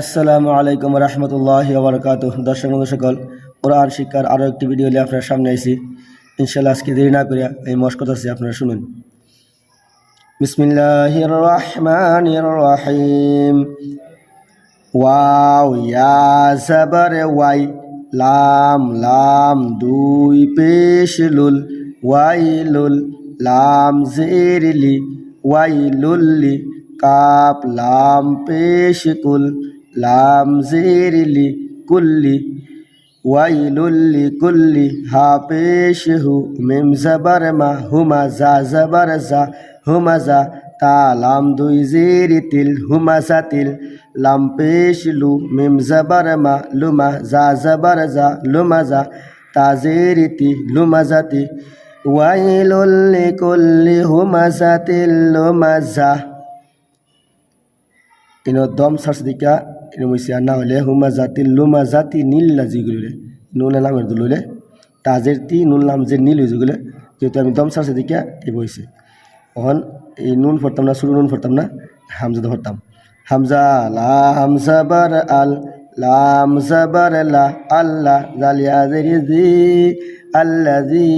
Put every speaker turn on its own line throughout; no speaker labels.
আসসালামু আলাইকুম রহমতুল্লাহ বরকাত দর্শক সকল, কোরআন শিক্ষার আরও একটি ভিডিও নিয়ে আপনার সামনে আইছি। ইনশাল্লাহ আজকে দেরি না করিয়া এই মস্কত আছে, আপনারা শুনুন। বিসমিল্লাহির রহমানির রহিম। ওয়াও, ইয়া জাবার, ওয়াই, লাম লাম, দুই পেশ লুল ওয়াইলুল, লাম, জেরলি ওয়াইলুল্লি কাপ, লাম পেশ কুল লাম জেরলি কুল্লি ওয়াইলুল্লি কুল্লি হা পেশ হু মিম জবর মা, হুমা জা জবর জা, হুমা জা তা, লাম দুই জেরি তিল, হুমা জা তিল, লাম পেশ লু মিম জবর মা, লুমা জা জবর জা, লুমা জা তা জেরি তি, লুমা জাতি ওয়াইলুল্লি কুল্লি হুমা তিল, লুমা জা। দম সার্চ দিকা। ইনো মইসি না হলে হুমা জাতি লুমা জাতি নীল লাজি গুলিলে নুন নামের দুললে তাজের তি নুন নাম যে নীল হয়ে গেলে যেহেতু আমি দম সার্চ দিকা এই বইছে তখন এই নুন পড়তাম না শুরু নুন পড়তাম না হামজা ধরতাম হামজা লা হামজা বার আল লাম জাবার লা আল্লাহ জালিয়া জি আল্লাজি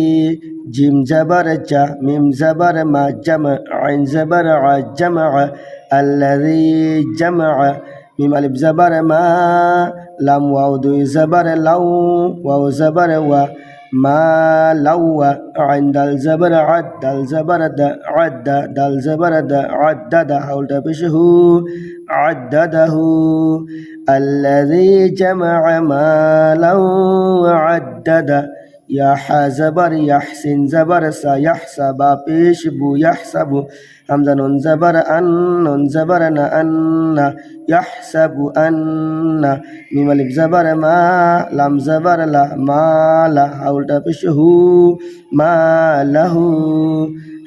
জিম জাবার জা মিম জাবার মা জামা আইন জাবার আ জামা আল্লাজি জামা میم زبر ما لم واو دوی زبر لو واو زبر و ما لو عند الزبر عد الزبر د عد د الزبر د عدد حول بشه عدده الذي جمع مالا وعدد یا زبر یحسن زبر سا یحسبا پیش بو یحسب حمزہ نون زبر أن نون زبر نہ أن یحسب أن. میم الف زبر ما لام زبر لا ما لا الٹا پیش هو ما له.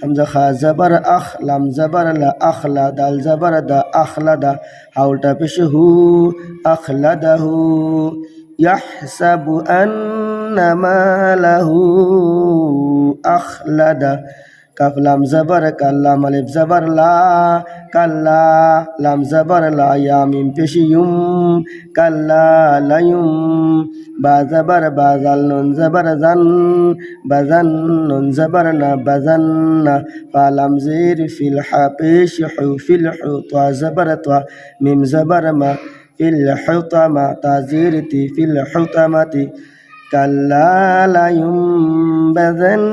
حمزہ خا زبر أخ لام زبر لا اخلا دال زبر دا اخلا دا الٹا پیش ہو اخلا دا یحسب أن মালাহু আখলাদা কাফ লাম জবর কাল্লাম আলিফ জবর লা কাল্লা লাম জবর লা মিম কাল্লা লায়ুম বা জবর বা জাল নুন জবর জান বাজান নুন জবর না বাজান না ফা জির ফিল হা পেশ হু ফিল হু তোয়া জবর তোয়া মিম জবর মা ফিল হুতামা তাজিরতি ফিল হুতামাতি كلا لينبذن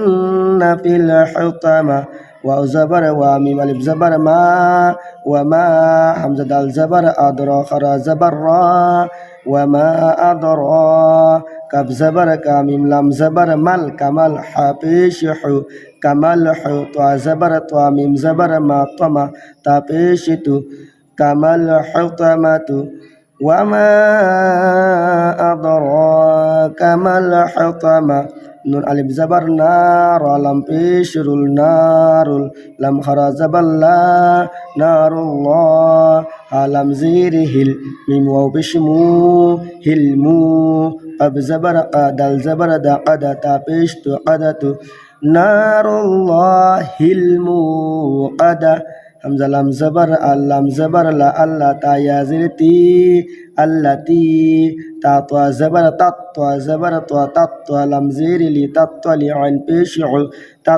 في الحطمة واو زبر وميم الف زبر ما وما حمزة دال زبر أدرى خرا زبر را وما أدرى كف زبر كاميم لام زبر مل كمال حبيش حو كمال حو طا زبر طا ميم زبر ما طما تابيشتو كمال حطمة وما أدراك ما الحطمة نون ألف زبر نار لم بشر النار لم خرا زبر لا نار الله لم زير هل ميم واو بشمو هلمو أب زبر قدل زبر دا قد تابشت حمزة لام زبر اللام زبر لا الله تا یا زیر تی الله تا زبر تا زبر تو تا تو لام زیر لی تا تو لی عین پیش ع تا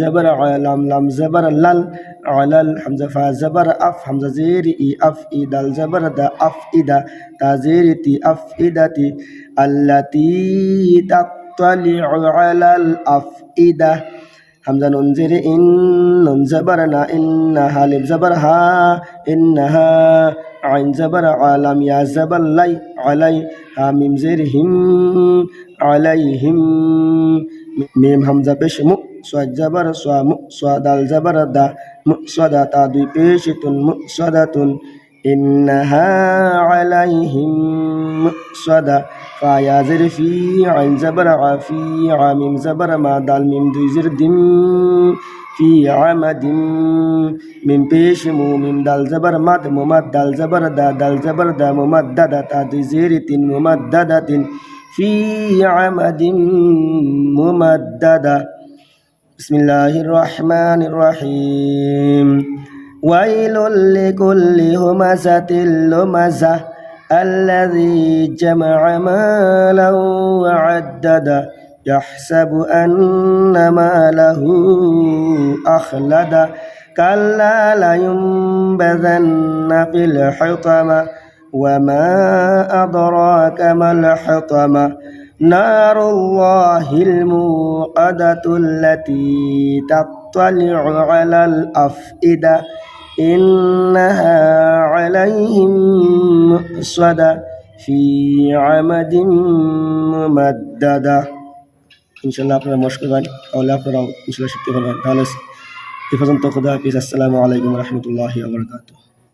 زبر علام لام زبر لل علل. حمزة فا زبر أف حمزة زير إي أف إي دل زبر دا أف إي دا. تا زير تي أف إي دا تی التي تطلع على الافئده হামজা নুন জেরে ইন নুন জবর না ইন্না হালিফ জবর হা ইন্নাহা আইন জবর আলাম ইয়া জবর লাই আলাই হা মিম জের হিম আলাইহিম মিম হামজা পেশ মু সোয়াদ জবর সোয়া মু সোয়াদাল জবর দা মু সোয়াদা তা দুই পেশ তুন মু সোয়াদাতুন إنها عليهم مؤصدة فيا زر في عين زبر في عام زبر ما دال ميم دو زر دم. في عمد من بيش مو ميم دال زبر مد ممد دال زبر دا دال زبر دا ممددة تا دو زيرة ممددة في عمد ممددة بسم الله الرحمن الرحيم. ويل لكل همزة لمزة الذي جمع مالا وعدد يحسب أن ماله أخلد كلا لينبذن في الحطمة وما أدراك ما الحطمة نار الله الموقدة التي تطلع على الأفئدة إنها عليهم مؤصدة في عمد ممددة ইনশাল্লাহ আপনারা মশ করবেন তাহলে আপনারাও ইনশাল্লাহ শিখতে পারবেন তাহলে এ পর্যন্ত খুদা হাফিজ আসসালামু আলাইকুম রহমতুল্লাহি আবরকাতুহ